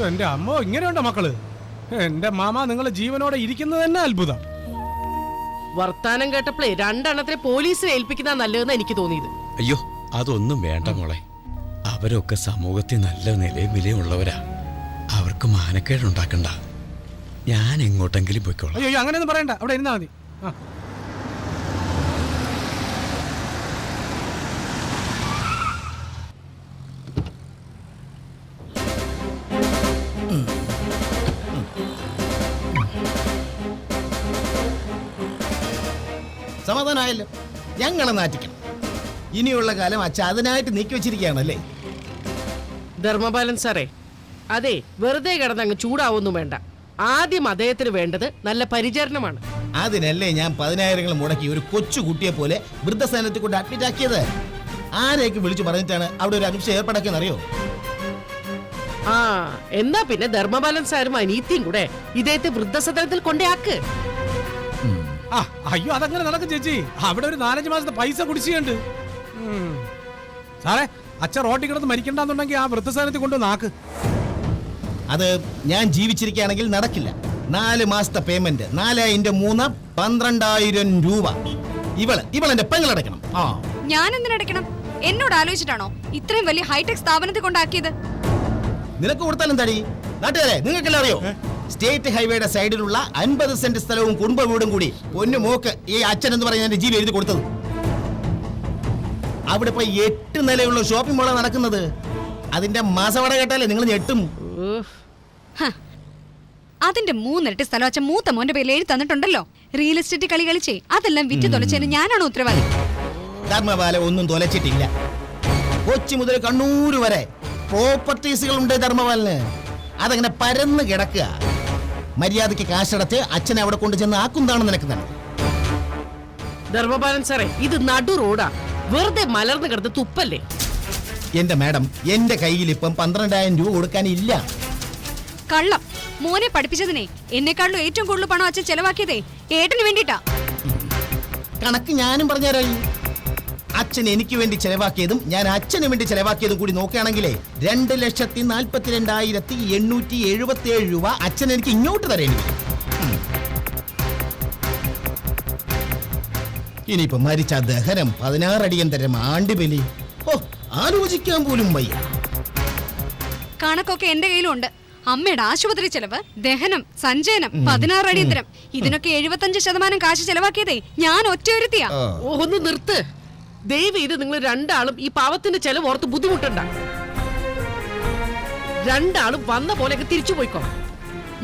എന്റെ അമ്മ ഇങ്ങനെയുണ്ടോ മക്കൾ? എന്റെ മാമ നിങ്ങളെ ജീവനോടെ ഇരിക്കുന്നത് തന്നെ അത്ഭുതം. വർത്താനം കേട്ടപ്പോഴേ രണ്ടെണ്ണത്തിനെ പോലീസിനെ ഏൽപ്പിക്കുന്ന നല്ലതെന്ന് എനിക്ക് തോന്നിയത്. അയ്യോ അതൊന്നും വേണ്ട മോളെ. അവരൊക്കെ സമൂഹത്തിൽ നല്ല നിലയും വിലയുള്ളവരാ അവർക്ക് മാനക്കേടുണ്ടാക്കണ്ട. ഞാൻ എങ്ങോട്ടെങ്കിലും പോയിക്കോളാം. അയ്യോ അയ്യോ, അങ്ങനെയൊന്നും പറയണ്ട. അവിടെ ഇരുന്നാ മതി. ആ. സമാധാനമായല്ലോ ഞങ്ങളെ നാറ്റിക്കണം. ഇനിയുള്ള കാലം അച്ഛ അതിനായിട്ട് നീക്കി വെച്ചിരിക്കുകയാണല്ലേ? ധർമ്മപാലൻ സാറേ അതെ വെറുതെ കിടന്നങ്ങ് ചൂടാവൊന്നും വേണ്ട. ആദ്യം അദ്ദേഹത്തിന് വേണ്ടത് നല്ല പരിചരണമാണ്. അതിനല്ലേ ഞാൻ പതിനായിരങ്ങൾ മുടക്കി ഒരു കൊച്ചു കുട്ടിയെ പോലെ വൃദ്ധസേനത്തിൽ കൊണ്ട് അഡ്മിറ്റ് ആക്കിയത്? ആരെയൊക്കെ വിളിച്ചു പറഞ്ഞിട്ടാണ് അവിടെ ഒരു അനുഷ്ഠ ഏർപ്പാടാക്കിയെന്നറിയോ? ആ എന്നാ പിന്നെ ധർമ്മപാലൻ സാറും അനീത്തിയും കൂടെ ഇദ്ദേഹത്തെ വൃദ്ധസദനത്തിൽ കൊണ്ടേയാക്ക് ആ അയ്യോ അതങ്ങനെ നടക്കും ചേച്ചി. അവിടെ ഒരു നാലഞ്ച് മാസത്തെ പൈസ കുടിശ്ശിയുണ്ട്. സാറേ അച്ഛൻ റോട്ടിൽ കിടന്ന് മരിക്കണ്ടെന്നുണ്ടെങ്കിൽ ആ വൃദ്ധസ്ഥാനത്തിൽ കൊണ്ടുവന്ന് ആക്ക്. അത് ഞാൻ ജീവിച്ചിരിക്കുകയാണെങ്കിൽ നടക്കില്ല. നാല് മാസത്തെ പേയ്മെന്റ് നാലായിരം മൂന്ന് പന്ത്രണ്ടായിരം രൂപ. ഇവൾ ഇവളെന്റെ പെങ്ങളടയ്ക്കണം ആ. ഞാൻ എന്തിനടയ്ക്കണം എന്നോട് ആലോചിച്ചിട്ടാണോ ഇത്രയും വലിയ ഹൈടെക് സ്ഥാപനത്തിൽ കൊണ്ടാക്കിയത്? നിനക്ക് കൊടുത്താലും തടി നാട്ടുകാരെ നിങ്ങൾക്കെല്ലാം അറിയോ? സ്റ്റേറ്റ് ഹൈവേയുടെ സൈഡിലുള്ള അൻപത് സെന്റ് സ്ഥലവും കുടുംബ വീടും കൂടി പൊന്നു മോക്ക് ഈ അച്ഛൻ എന്ന് പറയുന്ന എന്റെ ജീവി എഴുതി കൊടുത്തത്. അവിടെ ഇപ്പൊ എട്ട് നിലയുള്ള ഷോപ്പിംഗ് മോളാണ് നടക്കുന്നത്. അതിന്റെ മാസവട കേട്ടാലേ നിങ്ങൾ ഞെട്ടും. അതിന്റെ മൂന്നിരട്ടി സ്ഥലം അച്ഛൻ മൂത്ത മോന്റെ പേരിൽ എഴുതി തന്നിട്ടുണ്ടല്ലോ. റിയൽ എസ്റ്റേറ്റ് കളി കളിച്ചേ അതെല്ലാം വിറ്റ് തൊലച്ചതിന് ഞാനാണ് ഉത്തരവാദി. ധർമ്മപാല ഒന്നും തൊലച്ചിട്ടില്ല. കൊച്ചി മുതൽ കണ്ണൂർ വരെ പ്രോപ്പർട്ടീസുകൾ ഉണ്ട് ധർമ്മപാലിന് അതങ്ങനെ പരന്ന് കിടക്കുക. മര്യാദയ്ക്ക് കാശടച്ച് അച്ഛനെ അവിടെ കൊണ്ട് ചെന്ന് ആക്കുന്നതാണ് നിനക്ക് തന്നെ ധർമ്മപാലൻ സാറേ ഇത് നടു റോഡാ. വെറുതെ മലർന്നു കിടന്ന് തുപ്പല്ലേ? എന്റെ മാഡം എന്റെ കയ്യിൽ ഇപ്പം പന്ത്രണ്ടായിരം രൂപ കൊടുക്കാനില്ല കള്ളം. മോനെ പഠിപ്പിച്ചതിനെ എന്നെക്കാളും ഏറ്റവും കൂടുതൽ പണം അച്ഛൻ ചെലവാക്കിയതേ ഏട്ടന് വേണ്ടിട്ടാ കണക്ക് ഞാനും പറഞ്ഞുതരായി അച്ഛൻ എനിക്ക് വേണ്ടി ചെലവാക്കിയതും ഞാൻ അച്ഛന് വേണ്ടി ചെലവാക്കിയതും കൂടി നോക്കുകയാണെങ്കിലേ രണ്ട് ലക്ഷത്തി നാൽപ്പത്തി രണ്ടായിരത്തി എണ്ണൂറ്റി എഴുപത്തി ഏഴ് രൂപ അച്ഛൻ എനിക്ക് ഇങ്ങോട്ട് തരേണ്ടി വരും. ഇനിയിപ്പോ മരിച്ച ദഹനം പതിനാറടിയൻ തരം ആണ്ടുബലി ഓ ആലോചിക്കാൻ പോലും വയ്യ. കണക്കൊക്കെ എന്റെ കയ്യിലുണ്ട്. അമ്മയുടെ ആശുപത്രി ചെലവ് ദഹനം സഞ്ചയനം പതിനാറ് അടിയന്തരം ഇതിനൊക്കെ എഴുപത്തഞ്ച് ശതമാനം കാശ് ചെലവാക്കിയതേ ഞാൻ ഒറ്റയൊരുത്തിയാ. ഒന്ന് നിർത്ത്. ദയവ് ഇത് നിങ്ങൾ രണ്ടാളും ഈ പാവത്തിന്റെ ചെലവ് ഓർത്ത് ബുദ്ധിമുട്ടണ്ട. രണ്ടാളും വന്ന പോലെയൊക്കെ തിരിച്ചു പോയിക്കോളാം.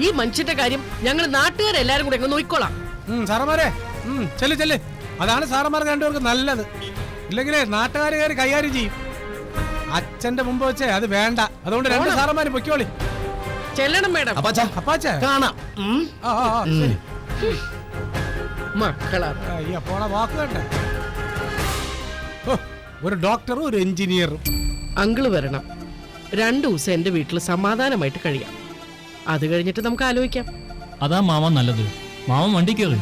ഈ മനുഷ്യന്റെ കാര്യം ഞങ്ങൾ നാട്ടുകാരെല്ലാരും കൂടെ അങ്ങ് നോക്കിക്കോളാം. ഉം, സാറന്മാരെ ഉം, ചെല്ല് ചെല്ല്. അതാണ് സാറന്മാർക്ക് രണ്ടുപേർക്ക് നല്ലത്. ഇല്ലെങ്കിലേ നാട്ടുകാർ കയറി കൈകാര്യം ചെയ്യും. അച്ഛന്റെ മുമ്പ് വെച്ചേ അത് വേണ്ട. അതുകൊണ്ട് രണ്ട് സാറന്മാർ സാറന്മാര് പൊയ്ക്കോളി. ചെല്ലണം മേഡം. അപ്പാച്ചാ. അപ്പാച്ചേ. കാണാം. ഉം. ആ ആ, ആ, ശരി. മക്കളാ. അയ്യ പോണ വാക്ക് കേട്ടെ ഒരു ഡോക്ടറും ഒരു എഞ്ചിനീയറും. അങ്കിൾ വരണം. രണ്ടു ദിവസം എന്റെ വീട്ടിൽ സമാധാനമായിട്ട് കഴിയാം. അത് കഴിഞ്ഞിട്ട് നമുക്ക് ആലോചിക്കാം. അതാ മാമ നല്ലത്. മാമ വണ്ടി കയറി.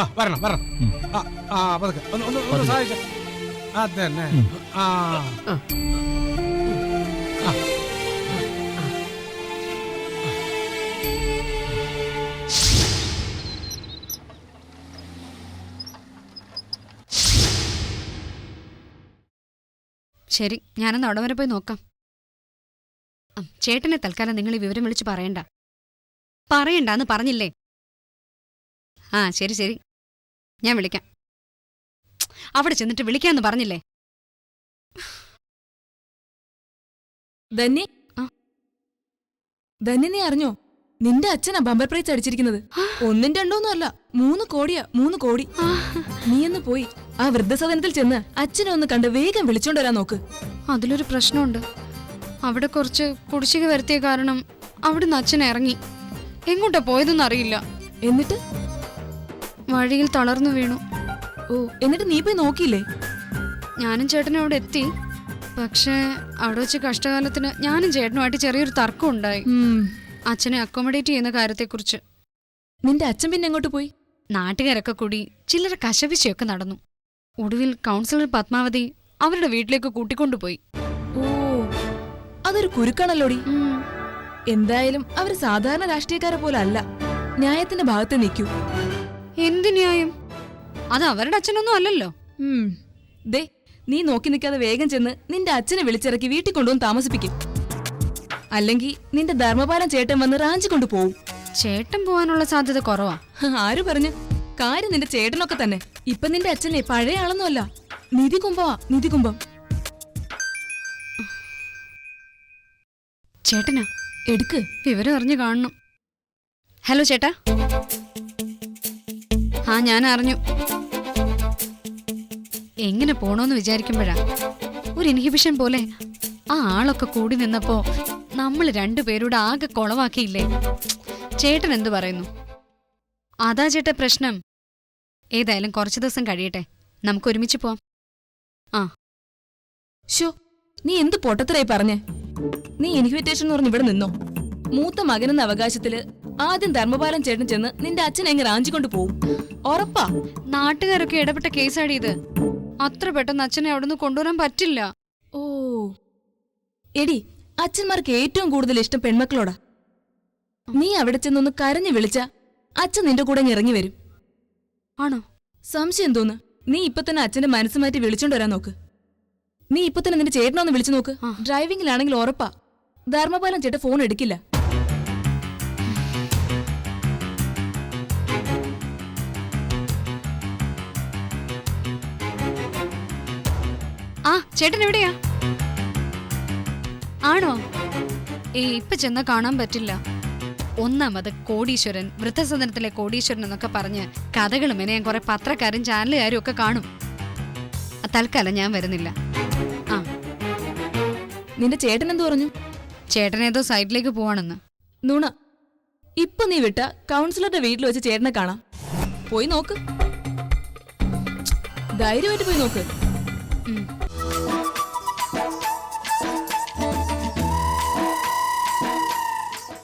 ആ വരണം വരണം. ആ ആ പതുക്കെ. ഒന്ന് ഒന്ന് ഒന്ന് സഹായിച്ചേ. അതന്നെ. ആ. ആ. ആ. ശരി ഞാനൊന്ന് അവിടെ വരെ പോയി നോക്കാം. ചേട്ടനെ തൽക്കാലം നിങ്ങൾ ഈ വിവരം വിളിച്ച് പറയണ്ട. പറയണ്ട പറയണ്ടാന്ന് പറഞ്ഞില്ലേ? ആ ശരി ശരി. ഞാൻ വിളിക്കാം. അവിടെ ചെന്നിട്ട് വിളിക്കാന്ന് പറഞ്ഞില്ലേ? ധന്യ. ധന്യ നീ അറിഞ്ഞോ? നിന്റെ അച്ഛനാ ബമ്പർ പ്രൈസ് അടിച്ചിരിക്കുന്നത്. ഒന്നും രണ്ടോന്നും അല്ല മൂന്ന് കോടിയാ മൂന്ന് കോടി. നീ ഒന്ന് പോയി ആ വൃദ്ധസദനത്തിൽ ചെന്ന് അച്ഛനെ ഒന്ന് കണ്ട് വേഗം വിളിച്ചോണ്ട് വരാൻ നോക്ക്. അതിലൊരു പ്രശ്നമുണ്ട്. അവിടെ കുറച്ച് കുടിശ്ശിക വരുത്തിയ കാരണം അവിടുന്ന് അച്ഛൻ ഇറങ്ങി. എങ്ങോട്ടാ പോയതെന്ന് അറിയില്ല. എന്നിട്ട്? വഴിയിൽ തളർന്നു വീണു. ഓ എന്നിട്ട് നീ പോയി നോക്കിയില്ലേ? ഞാനും ചേട്ടനും അവിടെ എത്തി. പക്ഷേ അവിടെ വെച്ച് കഷ്ടകാലത്തിന് ഞാനും ചേട്ടനുമായിട്ട് ചെറിയൊരു തർക്കം ഉണ്ടായി അച്ഛനെ അക്കോമഡേറ്റ് ചെയ്യുന്ന കാര്യത്തെക്കുറിച്ച്. നിന്റെ അച്ഛൻ പിന്നെ എങ്ങോട്ട് പോയി? നാട്ടുകാരൊക്കെ കൂടി ചില്ലറ കശപിശയൊക്കെ നടന്നു. ഒടുവിൽ കൗൺസിലർ പത്മാവതി അവരുടെ വീട്ടിലേക്ക് കൂട്ടിക്കൊണ്ടുപോയി ഓ അതൊരു കുരുക്കാണല്ലോടി. എന്തായാലും അവർ സാധാരണ രാഷ്ട്രീയക്കാരെ പോലെ അല്ല. ന്യായത്തിന്റെ ഭാഗത്ത് നിൽക്കൂ. എന്ത് ന്യായം? അത് അവരുടെ അച്ഛനൊന്നും അല്ലല്ലോ. ദേ നീ നോക്കി നിൽക്കാതെ വേഗം ചെന്ന് നിന്റെ അച്ഛനെ വിളിച്ചിറക്കി വീട്ടിൽ കൊണ്ടുവന്ന് താമസിപ്പിക്കും. അല്ലെങ്കിൽ നിന്റെ ധർമ്മപാലം ചേട്ടൻ വന്ന് റാഞ്ചി കൊണ്ടുപോകും ചേട്ടൻ പോവാനുള്ള സാധ്യത കുറവാ. ആര് പറഞ്ഞു? കാര്യം നിന്റെ ചേട്ടനൊക്കെ തന്നെ. ഇപ്പൊ നിന്റെ അച്ഛനെ പഴയ ആളൊന്നുമല്ല. നിധി കുംഭവാ നിധി കുംഭം ചേട്ടനാ? എടുക്ക്. വിവരം അറിഞ്ഞു കാണണം. ഹലോ ചേട്ടാ. ആ ഞാൻ അറിഞ്ഞു. എങ്ങനെ പോണോന്ന് വിചാരിക്കുമ്പോഴാ. ഒരു ഇൻഹിബിഷൻ പോലെ ആ ആളൊക്കെ കൂടി നിന്നപ്പോ നമ്മൾ രണ്ടുപേരുടെ ആകെ കൊളവാക്കിയില്ലേ? ചേട്ടൻ എന്തു പറയുന്നു? അതാ ചേട്ടാ പ്രശ്നം. ഏതായാലും കുറച്ച് ദിവസം കഴിയട്ടെ. നമുക്ക് ഒരുമിച്ച് പോവാം. ആ. ഷോ നീ എന്ത് പൊട്ടത്തരായി പറഞ്ഞേ? നീ ഇൻവിറ്റേഷൻ എന്ന് പറഞ്ഞ് ഇവിടെ നിന്നോ? മൂത്ത മകനെന്ന അവകാശത്തിൽ ആദ്യം ധർമ്മപാലം ചേട്ടൻ ചെന്ന് നിന്റെ അച്ഛനെ എങ്ങനെ റാഞ്ചിക്കൊണ്ട് പോവും. ഉറപ്പാ? നാട്ടുകാരൊക്കെ ഇടപെട്ട കേസാടി ഇത്. അത്ര പെട്ടെന്ന് അച്ഛനെ അവിടുന്ന് കൊണ്ടുവരാൻ പറ്റില്ല. ഓ. എടി അച്ഛന്മാർക്ക് ഏറ്റവും കൂടുതൽ ഇഷ്ടം പെൺമക്കളോടാ. നീ അവിടെ ചെന്നൊന്ന് കരഞ്ഞു വിളിച്ച അച്ഛൻ നിന്റെ കൂടെ ഇറങ്ങി വരും. ആണോ? സംശയം തോന്നു നീ ഇപ്പൊ തന്നെ അച്ഛന്റെ മനസ്സ് മാറ്റി വിളിച്ചോണ്ട് വരാൻ നോക്ക്. നീ ഇപ്പൊ തന്നെ നിന്റെ ചേട്ടനൊന്ന് വിളിച്ചു നോക്ക്. ഡ്രൈവിംഗിലാണെങ്കിൽ ഉറപ്പാ. ധർമ്മപാലം ചേട്ടൻ ഫോൺ എടുക്കില്ല. ആ ചേട്ടൻ എവിടെയാ? ആണോ? ഏ ഇപ്പൊ ചെന്ന് കാണാൻ പറ്റില്ല. ഒന്നാമത് കോടീശ്വരൻ വൃദ്ധസദനത്തിലെ കോടീശ്വരൻ എന്നൊക്കെ പറഞ്ഞ് കഥകളും എന്നെ ഞാൻ കുറെ പത്രക്കാരും ചാനലുകാരും ഒക്കെ കാണും. തൽക്കാലം ഞാൻ വരുന്നില്ല. ആ. നിന്റെ ചേട്ടൻ എന്തു പറഞ്ഞു? ചേട്ടൻ ഏതോ സൈഡിലേക്ക് പോവാണെന്ന്. നുണ. ഇപ്പൊ നീ വിട്ട കൗൺസിലറുടെ വീട്ടിൽ വെച്ച് ചേട്ടനെ കാണാം. പോയി നോക്ക്. ധൈര്യമായിട്ട് പോയി നോക്ക്.